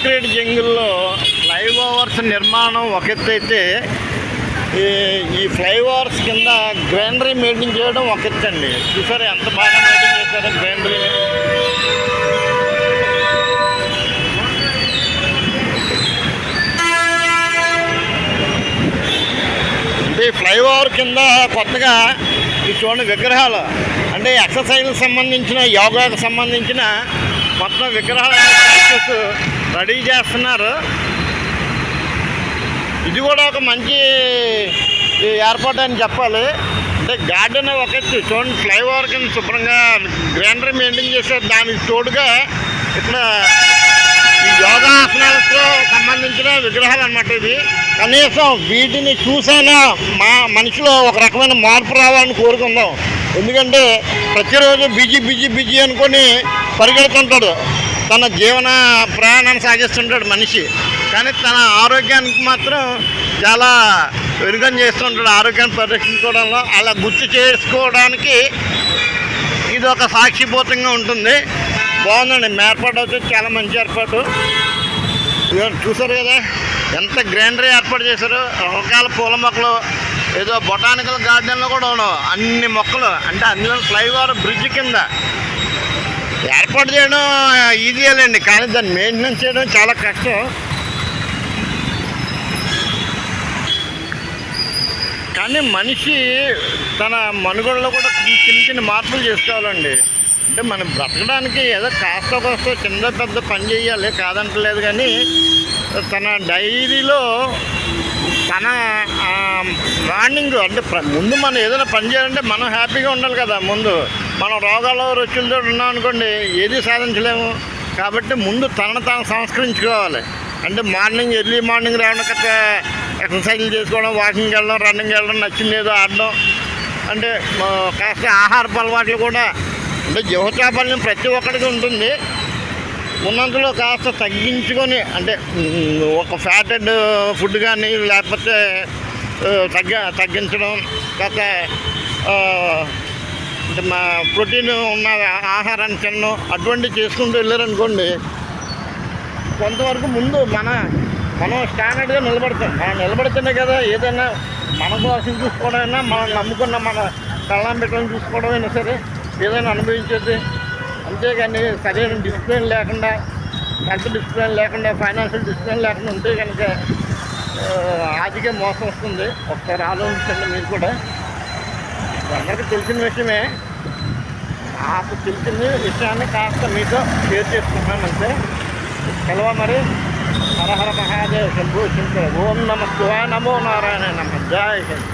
Concrete జంగిల్లో flyovers నిర్మాణం ఒక ఎత్తు అయితే ఈ ఫ్లైఓవర్స్ కింద గ్రైండరీ మెయింటైన్ చేయడం ఒక ఎత్తు అండి చూసారు ఎంత బాగా మెయింటైన్ చేశారో గ్రైండరీ. అంటే ఫ్లైఓవర్ కింద కొత్తగా ఈ చూడండి విగ్రహాలు. అంటే ఎక్సర్సైజ్కి సంబంధించిన యోగాకు సంబంధించిన మొత్తం విగ్రహాలు రెడీ చేస్తున్నారు. ఇది కూడా ఒక మంచి ఏర్పాటు అని చెప్పాలి. అంటే గార్డెన్ ఒక చూడండి ఫ్లైఓవర్ కింద శుభ్రంగా గ్రైండర్ మెయింటైన్ చేసే దానికి తోడుగా ఇక్కడ ఈ యోగాసనాలతో సంబంధించిన విగ్రహాలు అన్నమాట ఇది కనీసం వీటిని చూసైనా మా మనిషిలో ఒక రకమైన మార్పు రావాలని కోరుకుందాం. ఎందుకంటే ప్రతిరోజు బిజీ బిజీ బిజీ అనుకొని పరిగెడుతుంటాడు. తన జీవన ప్రయాణాన్ని సాగిస్తుంటాడు మనిషి. కానీ తన ఆరోగ్యానికి మాత్రం చాలా వెనుకం చేస్తుంటాడు. ఆరోగ్యాన్ని పరిరక్షించుకోవడంలో అలా గుర్తు చేసుకోవడానికి ఇది ఒక సాక్షిభూతంగా ఉంటుంది. బాగుందండి. ఏర్పాటు వచ్చి చాలా మంచి ఏర్పాటు. చూసారు కదా ఎంత గ్రైండరీ ఏర్పాటు చేశారు. రకరకాల పూల మొక్కలు ఏదో బొటానికల్ గార్డెన్లో కూడా ఉన్నావు. అన్ని మొక్కలు అంటే అందులో ఫ్లైఓవర్ బ్రిడ్జ్ కింద. ఏర్పాటు చేయడం ఈజీయేలేండి కానీ దాన్ని మెయింటెనెన్స్ చేయడం చాలా కష్టం. కానీ మనిషి తన మనుగడలో కూడా చిన్న చిన్న మార్పులు చేసుకోవాలండి. అంటే మనం బ్రతకడానికి ఏదో కాస్త కాస్త చిన్న పెద్ద పని చేయాలి కాదంటలేదు కానీ తన డైరీలో తన మార్నింగ్ అంటే ముందు మనం ఏదైనా పని చేయాలంటే మనం హ్యాపీగా ఉండాలి కదా ముందు. మనం రోగాలు రుచులతో ఉన్నాం అనుకోండి ఏది సాధించలేము. కాబట్టి ముందు తనను తాను సంస్కరించుకోవాలి. అంటే మార్నింగ్ ఎర్లీ మార్నింగ్ రావడం కట్ట ఎక్సర్సైజ్లు చేసుకోవడం వాకింగ్ వెళ్ళడం రన్నింగ్ వెళ్ళడం నచ్చింది ఏదో ఆడడం. అంటే కాస్త ఆహారపు అలవాట్లు కూడా అంటే జీవచాపల్యం ప్రతి ఒక్కరికి ఉంటుంది. ఉన్నంతలో కాస్త తగ్గించుకొని అంటే ఒక ఫ్యాటెడ్ ఫుడ్ కానీ లేకపోతే uh, తగ్గ తగ్గించడం లేకపోతే uh, మా ప్రోటీన్ ఉన్న ఆహారాన్ని తినడం అటువంటివి చేసుకుంటూ వెళ్ళారనుకోండి కొంతవరకు ముందు మన మనం స్టాండర్డ్గా నిలబడతాం. మనం నిలబడితేనే కదా ఏదైనా మన కోసం చూసుకోవడమైనా మనం నమ్ముకున్న మన కళ్ళం పెట్టడం చూసుకోవడమైనా సరే ఏదైనా అనుభవించేది. అంతేగాని సరైన డిసిప్లిన్ లేకుండా హెల్త్ డిసిప్లిన్ లేకుండా ఫైనాన్షియల్ డిసిప్లిన్ లేకుండా ఉంటే కనుక ఆర్థిక మోసం వస్తుంది. ఒకసారి ఆలోచించండి మీరు కూడా. అందరికీ తెలిసిన విషయమే. నాకు తెలిసిన విషయాన్ని కాస్త మీతో షేర్ చేసుకున్నాను అంతే. సెలవు మరి? హరహర మహాదేవ శంభు శంకర. ఓం నమ శివాయ నమో నారాయణ నమ. జయ హింద్.